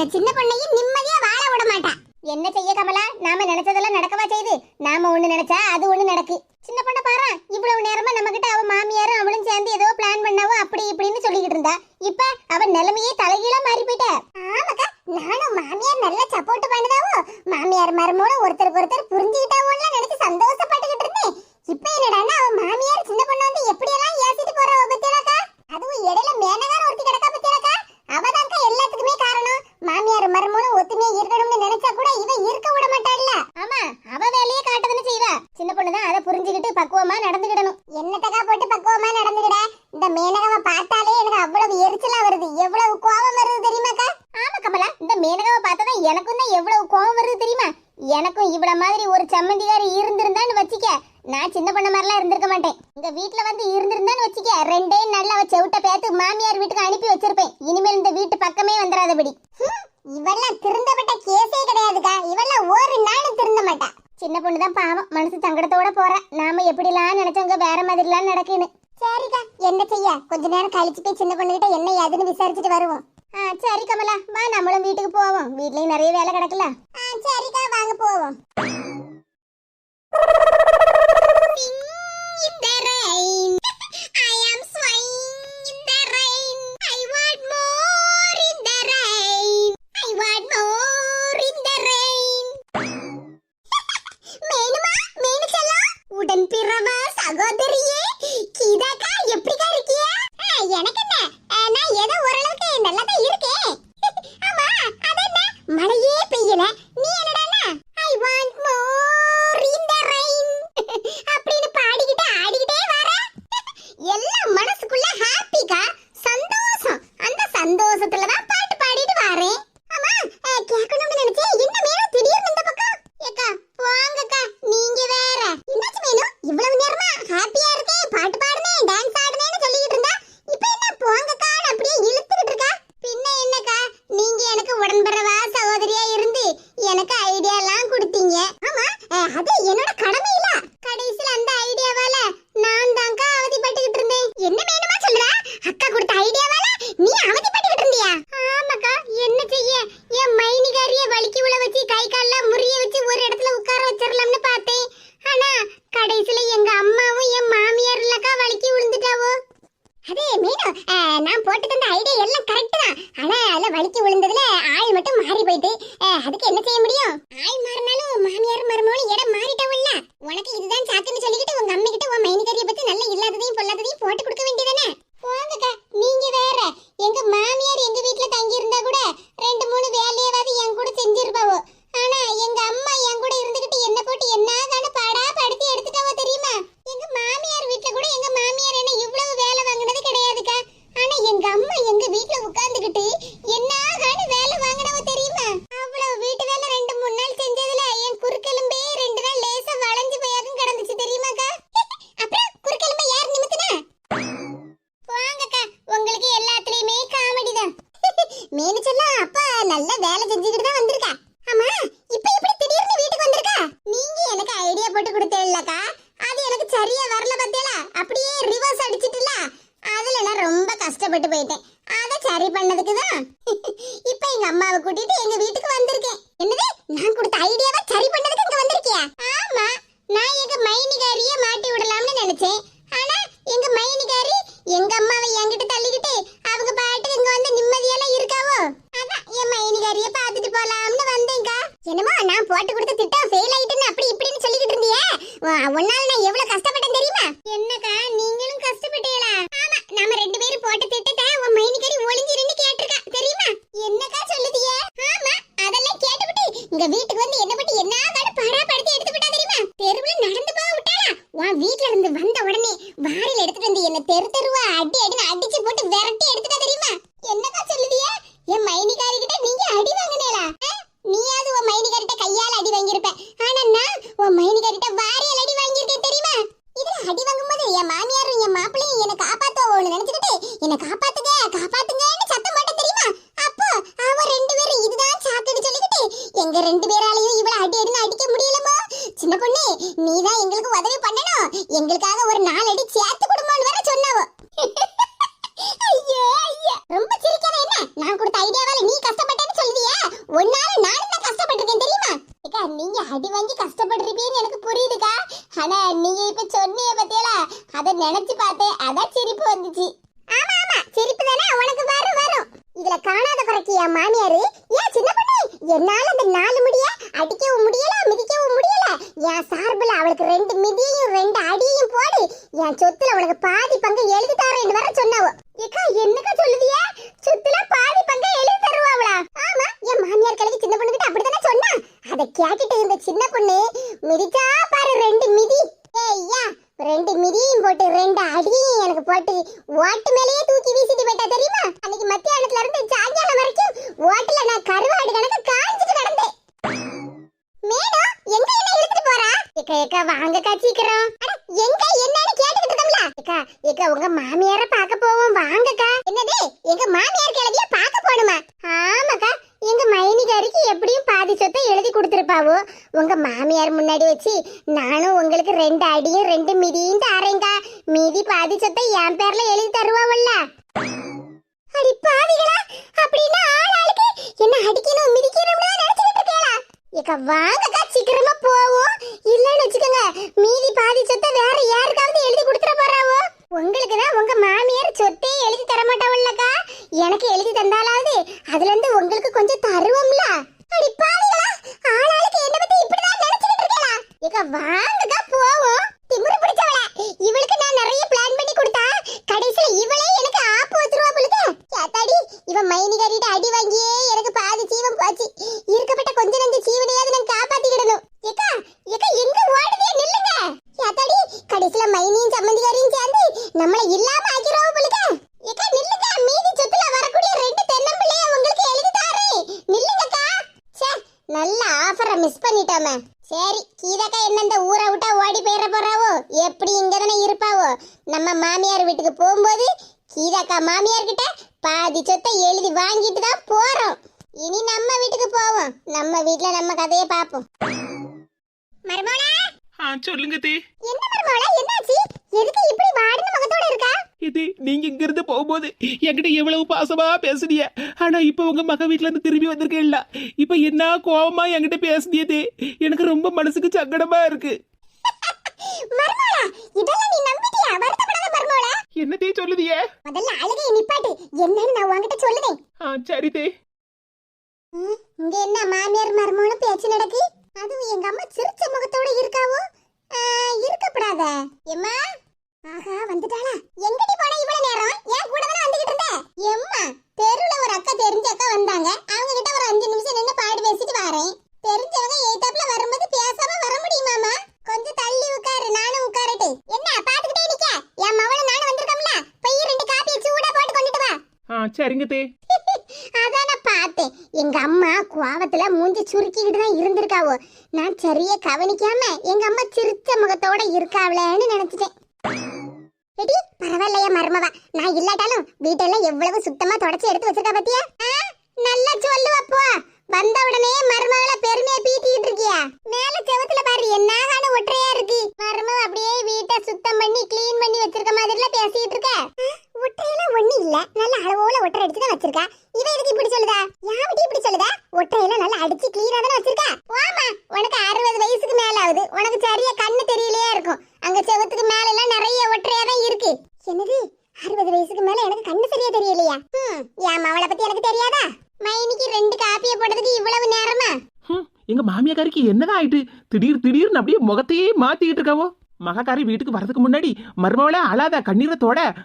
இந்த சின்ன பொண்ணையும் நிம்மதியா வாழ விட மாட்டா. என்ன செய்ய கமல் நான் சின்ன பொண்ணு மாதிரிலாம் இருந்திருக்க மாட்டேன். இந்த வீட்டுல வந்து இருந்திருந்தான்னு வச்சுக்க ரெண்டே நாள்ல அவ செவிட்ட பேத்து மாமியார் வீட்டுக்கு அனுப்பி வச்சிருப்பேன். இனிமேல் இந்த வீட்டு பக்கமே வந்துடாதபடி இவெல்லாம் திருந்தப்பட்ட கேஸே கிடையாதுக்கா. இவெல்லாம் ஒரு நாளும் திருந்த மாட்டா. சின்ன பொண்ணு தான் பாவம். மனசு சங்கடத்தோட போற. நாம எப்படிலாம் நினைச்சவங்க வேற மாதிரிலாம் நடக்குன்னு. சரிக்கா என்ன செய்ய? கொஞ்ச நேரம் கழிச்சுட்டு போய் சின்ன பொண்ணுகிட்ட என்ன ஏதுன்னு விசாரிச்சுட்டு வருவோம். ஆ சரி கமலா. வா நம்மளும் வீட்டுக்கு போவோம். வீட்லயும் நிறைய வேலை கிடக்கல சரிக்கா வாங்க போவோம். floating in the rain. I am swaying in the rain. I want more in the rain. I want more in the rain. மேனுமா மேனு செல்லா உடன் பிறவா சகோதரியே கீதாக்கா எப்படிக்கா இருக்கியா எனக்கு என்ன அதுக்கு என்ன செய்ய முடியும்? போட்டு கொடுத்து திட்டம் ஃபெயில் ஆயிட்டுன்னு அப்படி இப்படின்னு சொல்லிக்கிட்டு இருந்தியே? உன்னால நான் எவ்வளவு கஷ்டப்பட்டேன் தெரியுமா? என்னக்கா நீங்களும் கஷ்டப்பட்டீங்களா? ஆமா நாம ரெண்டு பேரும் போட்ட திட்டத்தை உன் மைனிக்கடி ஒளிஞ்சிருந்து கேட்டிருக்கா தெரியுமா? என்னக்கா சொல்லுதியே? ஆமா அதெல்லாம் கேட்டுவிட்டு இங்க வீட்டுக்கு வந்து என்ன பத்தி என்ன காடு பராப்படுத்தி எடுத்து விட்டா தெரியுமா? தெருவுல நடந்து போக விட்டாளா? உன் வீட்ல இருந்து வந்த உடனே வாரில எடுத்துட்டு வந்து என்ன தெரு தெருவா அடி அடின்னு அடிச்சு போட்டு விரட்டி எடுத்துட்டா தெரியுமா? எங்களுக்காக ஒரு நாள் என் சார்புல அவளுக்கு ரெண்டு மிதியையும் ரெண்டு அடியையும் போடு. என் சொத்துல உனக்கு பாதி பங்கு எழுதி தரேன் வர சொன்னாவோ. ஏக்கா என்னக்கா சொல்லுதிய? சொத்துல பாதி பங்கு எழுதி தருவாவளா? ஆமா என் மாமியார் கலைக்கு சின்ன பொண்ணு கிட்ட அப்படித்தானே சொன்னா? அதை கேட்டுட்டு இருந்த சின்ன பொண்ணு மிதிச்சா பாரு ரெண்டு மிதி. ஏய்யா ரெண்டு மிதியும் போட்டு ரெண்டு அடியும் எனக்கு போட்டு ஓட்டு மேலேயே தூக்கி வீசிட்டு போயிட்டா தெரியுமா? அன்னைக்கு மத்தியானத்துல இருந்து சாயங்காலம் வரைக்கும் ஓட்டுல நான் கருவாடு கணக்கு ஏக்கா வாங்கக்கா சீக்கிரம். எங்க? என்னன்னு கேட்டுக்கிட்டு இருக்கோம்ல ஏக்கா ஏக்கா உங்க மாமியார பார்க்க போவோம். வாங்கக்கா. என்னது? எங்க மாமியார் கிளவிய பார்க்க போணுமா ஆமாக்கா எங்க மைனிகாரிக்கு எப்படியும் பாதி சொத்தை எழுதி கொடுத்துருப்பாவோ. உங்க மாமியார் முன்னாடி வச்சு நானும் உங்களுக்கு ரெண்டு அடியும் ரெண்டு மிதியும் தாரேங்கா மீதி பாதி சொத்தை என் பேர்ல எழுதி தருவாவல்ல. அடி பாவிகளா அப்படின்னா ஆள் ஆளுக்கு என்ன அடிக்கணும் மிதிக்கணும்னு நினைச்சிட்டு இருக்கீங்களா ஏக்கா வாங்கக்கா சீக்கிரமா போவோம். மீதி பாதி சொத்தை வேற யாருக்காவது எழுதி கொடுத்துட போறாவோ உங்களுக்கு தான் உங்க மாமியார் சொத்தே எழுதி தர மாட்டாவல்லக்கா எனக்கு எழுதி தந்தாலாவது அதுல இருந்து உங்களுக்கு கொஞ்சம் தருவோம்ல அடி பாவிகளா ஆளாளுக்கு என்ன பத்தி இப்படிதான் நினைச்சிட்டு இருக்கீங்களா ஏக்கா வாங்கக்கா போவோம் திமிரு பிடிச்சவள இவளுக்கு நான் நிறைய பிளான் பண்ணி கொடுத்தா கடைசியில இவளே எனக்கு ஆப்பு வச்சிருவா போலுக்கு யாத்தாடி இவன் மைனிகாரிட்ட அடி வாங்கியே எனக்கு பாதி ஜீவன் போச்சு இருக்கப்பட்ட கொஞ்ச நஞ்ச ஜீவனையாவது நான் காப்பாத்திக்கிடணும் ஏக்கா ஏக்கா எங்க ஓடுதே நில்லுங்க யாத்தாடி கடைசியில மைனியும் சம்மந்திகாரியும் சேர்ந்து நம்மள இல்லாம ஆக்கிடுவா போலுக்கு ஏக்கா நில்லுங்க மீதி சொத்துல வரக்கூடிய ரெண்டு தென்னம்பிள்ளைய உங்களுக்கு எழுதி தாரேன் நில்லுங்கக்கா ச்சே நல்ல ஆஃபரை மிஸ் பண்ணிட்டோமே சரி கீதாக்கா என்ன இந்த ஊரை விட்டா ஓடி போயிட போறாவோ எப்படி இங்க தானே இருப்பாவோ? நம்ம மாமியார் வீட்டுக்கு போகும்போது கீதாக்கா மாமியார் கிட்ட பாதி சொத்தை எழுதி வாங்கிட்டு தான் போறோம். இனி நம்ம வீட்டுக்கு போவோம். நம்ம வீட்ல நம்ம கதையை பார்ப்போம். மருமோளா? ஆ சொல்லுங்க தே. என்ன மருமோளா? என்னாச்சு? எதுக்கு இப்படி வாடின முகத்தோட இருக்கா? இது நீங்க இங்க இருந்து போகும்போது என்கிட்ட எவ்வளவு பாசமா பேசுனிய. ஆனா இப்ப உங்க மக வீட்ல இருந்து திரும்பி வந்திருக்கேன்ல. இப்ப என்ன கோவமா என்கிட்ட பேசுனியதே எனக்கு ரொம்ப மனசுக்கு சங்கடமா இருக்கு. மருமோளா இதெல்லாம் நீ நம்பிட்டியா? வருத்தப்படாத மருமோளா. என்னதே சொல்லுதியே? முதல்ல அழுகையை நிப்பாட்டு. என்னன்னு நான் உன்கிட்ட சொல்லுதேன். ஆ சரி தே இங்க என்ன மாமியார் மருமகனு பேச்சு நடக்கு? அதுவும் எங்க அம்மா சிரிச்ச முகத்தோட இருக்காவோ? இருக்கப்படாத. எம்மா? ஆஹா வந்துட்டாளா. எங்கடி போன இவ்வளவு நேரம்? ஏன் கூட தானே வந்துகிட்டு இருந்த? எம்மா தெருவுல ஒரு அக்கா தெரிஞ்ச அக்கா வந்தாங்க. ஆ அதான் நான் பார்த்தேன். எங்க அம்மா கோவத்துல மூஞ்சி சுருக்கிக்கிட்டு தான் இருந்திருக்காவோ. நான் சரியா கவனிக்காம எங்க அம்மா சிரிச்ச முகத்தோட இருக்காவளேன்னு நினைச்சிட்டேன். எடி பரவாயில்லையா மருமவா? நான் இல்லாட்டாலும் வீட்டெல்லாம் எவ்வளவு சுத்தமா தொடச்சி எடுத்து வச்சிருக்கா பாத்தியா? நல்லா சொல்லுவப்போ வந்த உடனே மருமகளை பெருமையா பீத்திக்கிட்டு இருக்கியா மேல செவத்துல பாரு என்னாகான ஒற்றையா இருக்கு மருமவ அப்படியே வீட்டை சுத்தம் பண்ணி க்ளீன் பண்ணி வச்சிருக்க மாதிரில பேசிட்டு இருக்க ஆ, ஒற்றையெல்லாம் ஒண்ணு இல்ல நல்ல அளவோல ஒற்றை அடிச்சு தான் வச்சிருக்கா இவ எதுக்கு இப்படி சொல்லுதா யாவட்டி இப்படி சொல்லுதா ஒற்றையெல்லாம் நல்லா அடிச்சு க்ளீனா தானே வச்சிருக்கா வாமா உனக்கு அறுபது வயசுக்கு மேல ஆகுது உனக்கு சரியா கண்ணு தெரியலையா இருக்கும் அங்க செவத்துக்கு மேல எல்லாம் நிறைய ஒற்றையா தான் இருக்கு என்னது? அறுபது வயசுக்கு மேல எனக்கு கண்ணு சரியா தெரியலையா? ம் என் மவளை பத்தி எனக்கு தெரியாதா? மைனிக்கு ரெண்டு காப்பியை போடுறதுக்கு இவ்வளவு நேரமா? ஹம், எங்க மாமியாக்காரிக்கு என்னதான் ஆயிட்டு திடீர் திடீர்னு அப்படியே முகத்தையே மாத்திக்கிட்டு இருக்காவோ? மகாக்காரி வீட்டுக்கு வரதுக்கு முன்னாடி மருமவளே அழாத கண்ணீரை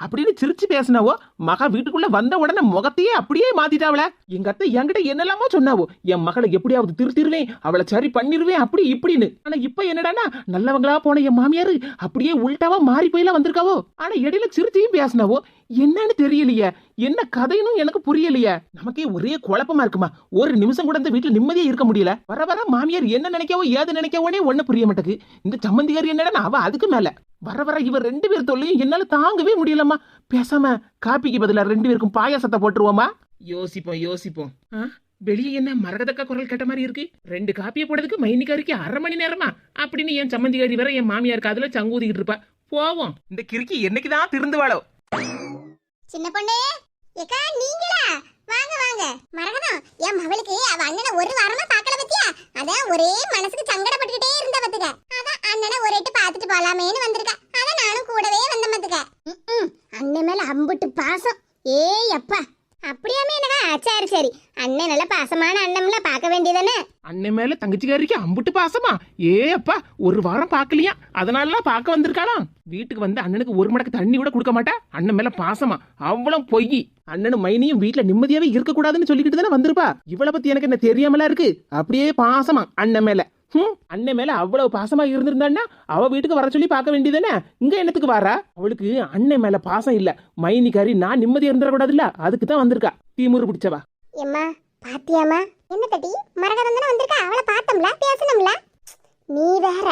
அப்படின்னு சிரிச்சு பேசினாவோ மகா வீட்டுக்குள்ள வந்த உடனே முகத்தையே அப்படியே மாத்திட்டாவல எங்க அத்தை என்கிட்ட என்னெல்லாமோ சொன்னாவோ என் மகளை எப்படியாவது திருத்திருவேன் அவளை சரி பண்ணிருவேன் அப்படி இப்படின்னு. ஆனா இப்ப என்னடானா நல்லவங்களா போன என் மாமியாரு அப்படியே உள்டாவா மாறி போயில வந்திருக்காவோ. ஆனா இடையில சிரிச்சியும் பேசினாவோ என்னன்னு தெரியலையே. என்ன கதைன்னு எனக்கு புரியலையே. நமக்கே ஒரே குழப்பமா இருக்குமா? ஒரு நிமிஷம் கூட இந்த வீட்டுல நிம்மதியா இருக்க முடியல. வர வர மாமியார் என்ன நினைக்கவோ ஏது நினைக்கவோனே ஒண்ணு புரிய மாட்டேங்குது. இந்த சம்மந்திகாரி என்னடா அவ அதுக்கு மேல. வர வர இவர் ரெண்டு பேர் தொல்லையும் என்னால தாங்கவே முடியலம்மா. பேசாம காப்பிக்கு பதிலா ரெண்டு பேருக்கும் பாயாசத்தை போட்டுருவோமா? யோசிப்போம் யோசிப்போம். வெளியே என்ன மரகதக்கா குரல் கேட்ட மாதிரி இருக்கு? ரெண்டு காப்பியை போடுறதுக்கு மைனிகாரிக்கு அரை மணி நேரமா? அப்படின்னு என் சம்மந்திகாரி வர என் மாமியார் காதுல சங்கூதிக்கிட்டு இருப்பா. போவோம். இந்த கிறுக்கி என்னைக்குதான் திருந்துவாளோ? சின்ன பொண்ணே. ஏக்கா நீங்களா? வாங்க வாங்க. மரகதம் என் மவளுக்கு அவ அண்ணனை ஒரு வாரமா பார்க்கல பத்தியா? அதான் ஒரே மனசுக்கு சங்கடப்பட்டுக்கிட்டே இருந்த பத்துக்க. அதான் அண்ணனை ஒரு எட்டு பார்த்துட்டு போலாமேன்னு வந்திருக்கா. அதான் நானும் கூடவே வந்த பத்துக்க. அண்ணன் மேல அம்புட்டு பாசம். ஏய் அப்பா. அப்படியாமே சரி சரி. அண்ணன் நல்ல பாசமான அண்ணம்ல பார்க்க வேண்டியதானே? அண்ணன் மேல தங்கச்சிக்காரிக்கு அம்புட்டு பாசமா? ஏ அப்பா ஒரு வாரம் பார்க்கலையா? அதனாலலாம் பார்க்க வந்திருக்காளாம் வீட்டுக்கு வந்து அண்ணனுக்கு ஒரு மடக்கு தண்ணி கூட கொடுக்க மாட்டா? அண்ணன் மேல பாசமா? அவ்வளவு பொய். அண்ணனும் மைனியும் வீட்டுல நிம்மதியாவே இருக்க கூடாதுன்னு சொல்லிக்கிட்டு தானே வந்திருப்பா? இவளை பத்தி எனக்கு என்ன தெரியாமலா இருக்கு? அப்படியே பாசமா அண்ணன் மேல. அண்ணன் மேல அவ்வளவு பாசமா இருந்திருந்தான்னா அவ வீட்டுக்கு வர சொல்லி பார்க்க வேண்டியதானே இங்க என்னத்துக்கு வாரா? அவளுக்கு அண்ணன் மேல பாசம் இல்ல. மைனிக்காரி நான் நிம்மதியா இருந்துடக்கூடாதுல்ல? அதுக்கு தான் வந்திருக்கா தீமுறு பிடிச்சவா? எம்மா பாத்தியாமா என்ன தட்டி? மரகதம் தானே வந்திருக்கா? அவளை பார்த்தோம்ல பேசணும்ல? நீ வேற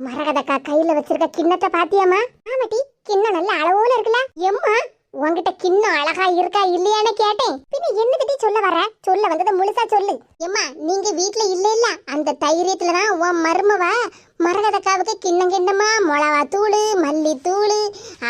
மரகதக்கா கையில வச்சிருக்க கிண்ணத்தை பாத்தியாமா ஆமாட்டி கிண்ணம் நல்ல அளவோல இருக்குல்ல? எம்மா உன்கிட்ட கிண்ணம் அழகா இருக்கா இல்லையான்னு கேட்டேன். பின்ன என்ன தட்டி சொல்ல வர? சொல்ல வந்ததை முழுசா சொல்லு. எம்மா நீங்க வீட்ல இல்ல இல்ல அந்த தைரியத்துல தான் உன் மருமவ மரகதக்காவுக்கு கிண்ணம் கிண்ணமா மிளகா தூள் மல்லி தூள்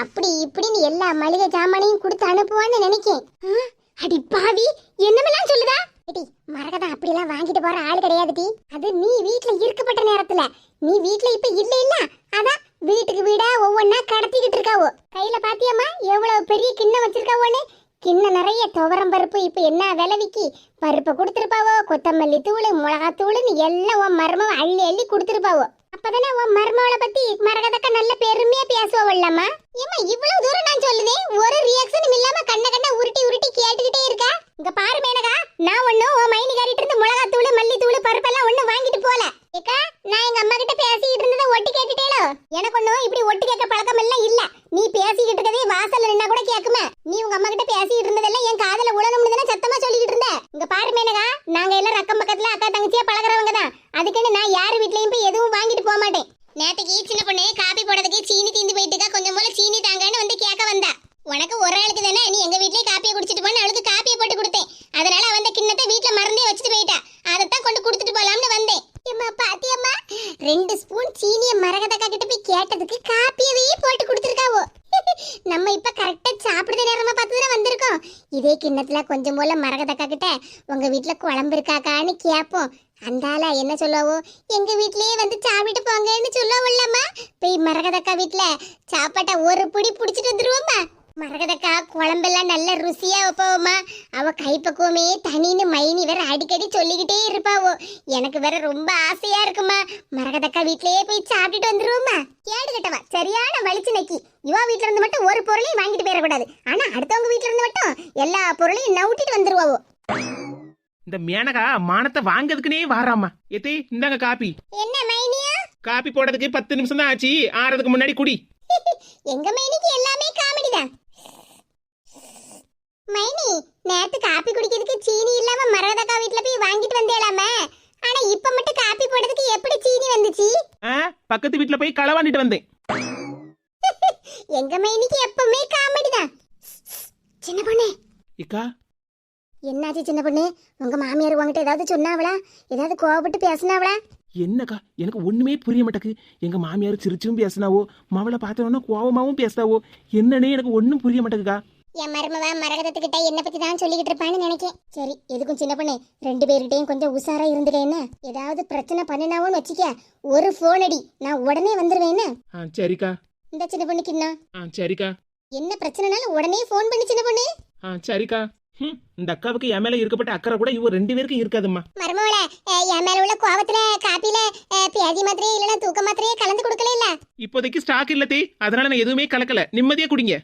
அப்படி இப்படின்னு எல்லா மளிகை சாமானையும் கொடுத்து அனுப்புவான்னு நினைக்கேன். ஆ, அடி பாவி என்னமெல்லாம் சொல்லுதா? ஏடி மரகதா அப்படிலாம் வாங்கிட்டு போற ஆள் கிடையாதுடி அது நீ வீட்ல இருக்கப்பட்ட நேரத்துல. நீ வீட்ல இப்ப இல்ல இல்ல அதான் வீட்டுக்கு வீடா ஒவ்வொன்னா கடத்திக்கிட்டு இருக்காவோ. கையில பாத்தியம்மா? எவ்வளவு பெரிய கிண்ணம் வச்சிருக்காவோன்னு? கிண்ணம் நிறைய துவரம் பருப்பு இப்ப என்ன விளைவிக்கி பருப்பை கொடுத்துருப்பாவோ? கொத்தமல்லி தூள் மிளகா தூள்னு எல்லாம் உன் மருமவ அள்ளி அள்ளி கொடுத்துருப்பாவோ. அப்பதானே உன் மருமவளை பத்தி மரகதக்க நல்ல பெருமையா பேசுவோம்லம்மா ஏமா இவ்வளவு தூரம் நான் சொல்லுதேன்? ஒரு ரியாக்ஷனும் இல்லாம கண்ண கண்ண உருட்டி உருட்டி கேட்டுக்கிட்டே இருக்கா? இங்க பாரு மேனகா நான் ஒண்ணும் உன் மைனி காரிட்டு இருந்து மிளகா தூள் மல்லி தூள் பருப்பெல்லாம் ஒண்ணும் வாங்கிட்டு போல. ஏக்கா நான் எங்க அம்மா கிட்ட பேசிக்கிட்டு இருந்ததை ஒட்டி கேட்டுட்டேனோ எனக்கு ஒண்ணும் இப்படி ஒட்டி கேட்க பழக்கம் எல்லாம் இல்ல. நீ பேசிக்கிட்டு இருக்கதே வாசல்ல நின்னா கூட கேக்குமே. நீ உங்க அம்மா கிட்ட பேசிக்கிட்டு இருந்ததெல்லாம் என் காதுல உழணும்னு சத்தமா சொல்லிக்கிட்டு இருந்த? இங்க பாரு மேனகா நான் எல்லாம் ரக்கம் பக்கத்துல அக்கா தங்கச்சியா பழகுறவங்க தான் அதுக்குன்னு நான் யார் வீட்லயும் போய் எதுவும் வாங்கிட்டு போக மாட்டேன் நேத்துக்கு சின்ன பொண்ணு காபி போடுறதுக்கு சீனி தீந்து போயிட்டுக்கா கொஞ்சம் போல சீனி தாங்கன்னு வந்து கேட்க வந்தா உனக்கு ஒரு ஆளுக்கு தானே நீ எங்க வீட்லயே காப்பியை குடிச்சிட்டு போன அவளுக்கு காப்பியை போட்டு கொடுத்தேன் அதனால அவன் அந்த கிண்ணத்தை வீட்ல மறந்தே வச்சுட்டு போயிட்டா அதைத்தான் கொண்டு கொடுத்துட்டு போலாம்னு வந்தேன் அம்மா பாத்தியம்மா ரெண்டு ஸ்பூன் சீனிய மரகதக்கா கிட்ட போய் கேட்டதுக்கு காப்பியவே போட்டு கொடுத்துருக்காவோ நம்ம இப்ப கரெக்டா சாப்பிடுற நேரமா பார்த்து தானே வந்திருக்கோம் இதே கிண்ணத்தில் கொஞ்சம் போல மரகதக்கா கிட்ட உங்கள் வீட்டில் குழம்பு இருக்காக்கான்னு கேட்போம் அந்தால என்ன சொல்லவோ எங்கள் வீட்லேயே வந்து சாப்பிட்டு போங்கன்னு சொல்லுவோம்லம்மா போய் மரகதக்கா வீட்டில் சாப்பாட்டை ஒரு புடி பிடிச்சிட்டு வந்துருவோம்மா. மரகதக்கா குழம்பெல்லாம் நல்ல ருசியா வைப்போம்மா அவ கைப்பக்குவமே தனின்னு மைனி வேற அடிக்கடி சொல்லிக்கிட்டே இருப்பாவோ. எனக்கு வேற ரொம்ப ஆசையா இருக்குமா. மரகதக்கா வீட்லயே போய் சாப்பிட்டுட்டு வந்துருவோம்மா. கேடு கட்டவா சரியான வலிச்சு நக்கி இவா வீட்ல இருந்து மட்டும் ஒரு பொருளையும் வாங்கிட்டு போயிடக்கூடாது. ஆனா அடுத்தவங்க வீட்ல இருந்து மட்டும் எல்லா பொருளையும் நவுட்டிட்டு வந்துருவாவோ. இந்த மேனகா மானத்தை வாங்கிறதுக்குனே வாராமா எத்தே இந்தாங்க காப்பி என்ன மைனியா? காப்பி போடுறதுக்கு பத்து நிமிஷம் தான் ஆச்சு. ஆறதுக்கு முன்னாடி குடி. எங்க மைனிக்கு எல்லாமே காமெடி தான் மைனி நேத்து காப்பி குடிக்கிறதுக்கு சீனி இல்லாம மரகதக்கா வீட்ல போய் வாங்கிட்டு வந்தேலாமே. ஆனா இப்ப மட்டும் காப்பி போடுறதுக்கு எப்படி சீனி வந்துச்சு? ஆ பக்கத்து வீட்ல போய் களவாண்டிட்டு வந்தேன். எங்க மைனிக்கு எப்பவுமே காமெடி தான். சின்ன பொண்ணு. இக்கா. என்னாச்சு சின்ன பொண்ணு? உங்க மாமியார் உங்ககிட்ட ஏதாவது சொன்னாவளா? ஏதாவது கோவப்பட்டு பேசினாவளா? என்னக்கா எனக்கு ஒண்ணுமே புரிய மாட்டேக்கு எங்க மாமியார் சிரிச்சும் பேசினாவோ மவளை பார்த்தோன்னா கோவமாவும் பேசினாவோ என்னன்னே எனக்கு ஒண்ணும் புரிய மாட்டேங்குக்கா என் மருமவ மரகதத்துக்கிட்ட என்ன பத்தி தான் சொல்லிக்கிட்டு இருப்பான்னு நினைக்கேன். சரி எதுக்கும் சின்ன பொண்ணு? ரெண்டு பேர்கிட்டயும் கொஞ்சம் உஷாரா இருந்துக்க என்ன? ஏதாவது பிரச்சனை பண்ணினாவோன்னு வச்சுக்க ஒரு ஃபோன் அடி. நான் உடனே வந்துருவேன் என்ன? ஆ சரிக்கா. இந்த சின்ன பொண்ணுக்கு என்ன ஆ சரிக்கா. என்ன பிரச்சனைனாலும் உடனே ஃபோன் பண்ணி சின்ன பொண்ணு. ஆ சரிக்கா. ம் இந்த அக்காவுக்கு என் மேல இருக்கப்பட்ட அக்கறை கூட இவ ரெண்டு பேருக்கும் இருக்காதும்மா. மருமவள என் மேல உள்ள கோவத்துல காப்பில பியாதி மாத்திரையே இல்லைன்னா தூக்க மாத்திரையே கலந்து கொடுக்கல இல்ல? இப்போதைக்கு ஸ்டாக் இல்ல தே. அதனால நான் எதுவுமே கலக்கல. நிம்மதியா குடிங்க.